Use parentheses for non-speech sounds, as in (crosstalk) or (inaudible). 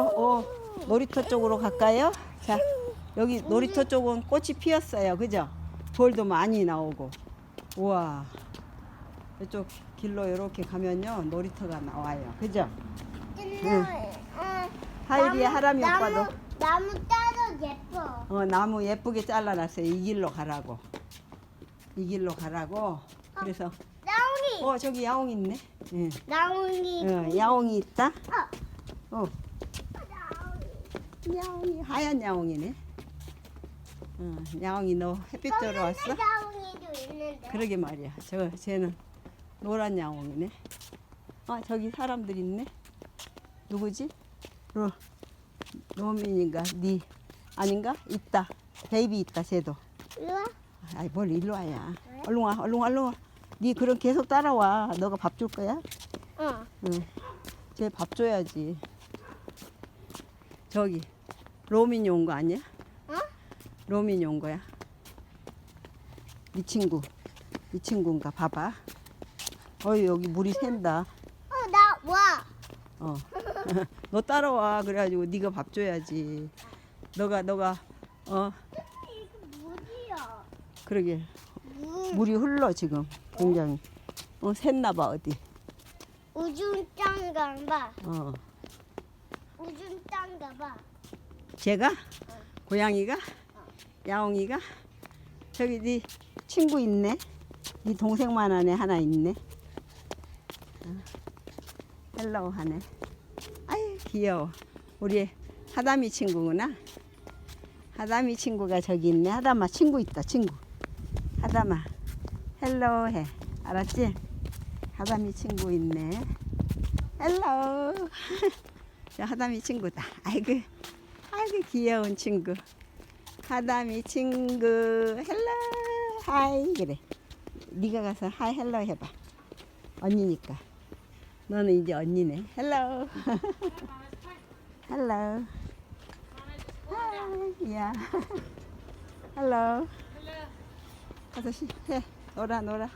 놀이터 어 놀이터 쪽으로 갈까요? 자 여기 놀이터 쪽은 꽃이 피었어요. 그죠? 돌도 많이 나오고. 우와. 이쪽 길로 이렇게 가면요 놀이터가 나와요. 그죠? 근데 어, 나무- 하람이 오빠도 나무 따도 예뻐. 어, 나무 예쁘게 잘라놨어요. 이 길로 가라고. 이 길로 가라고. 그래서 나옹이. 어 저기 야옹 있네. 예. 나옹이. 어, 야옹이 있다. 어. 어 야옹이 하얀 야옹이네. 어, 야옹이 너 햇빛 쬐러 왔어? 나옹이도 있는데. 그러게 말이야. 저 쟤는 노란 야옹이네. 아 저기 사람들 있네. 누구지? 로 로민인가? 니 아닌가? 있다. 베이비 있다. 쟤도. 이리 와. 아이 뭘 일로 와야. 얼른 와, 얼른 와, 얼른 와. 니 그럼 계속 따라와. 너가 밥 줄 거야? 어. 응. 쟤 밥 줘야지. 저기 로민이 온 거 아니야? 어? 로민이 온 거야. 네 친구. 네 친구인가 봐봐. 어이 여기 물이 샌다. 어, 나 와. 어. (laughs) 너 따라와. 그래가지고 네가 밥 줘야지. 너가 너가 어 이거? 그러게 물. 물이 흘러 지금 굉장히. 어 샜나 봐 어디. 우중짱가 봐. 어. 우중짱가 봐. 제가 고양이가 야옹이가 저기 네 친구 있네. 네 동생만 하네 하나 있네. 어. 헬로우 하네. 아유 귀여워. 우리 하담이 친구구나. 하담이 친구가 저기 있네. 하담아 친구 있다 친구. 하담아 헬로우 해. 알았지? 하담이 친구 있네. 헬로우. (laughs) 저 하담이 친구다. 아이고 아이고 귀여운 친구. 하담이 친구 헬로 하이 그래. 네가 가서 하이 헬로 해봐. 언니니까. 너는 이제 언니네. 헬로. (laughs) 헬로. 하이 야. 헬로. 가서 시- 해. 놀아 놀아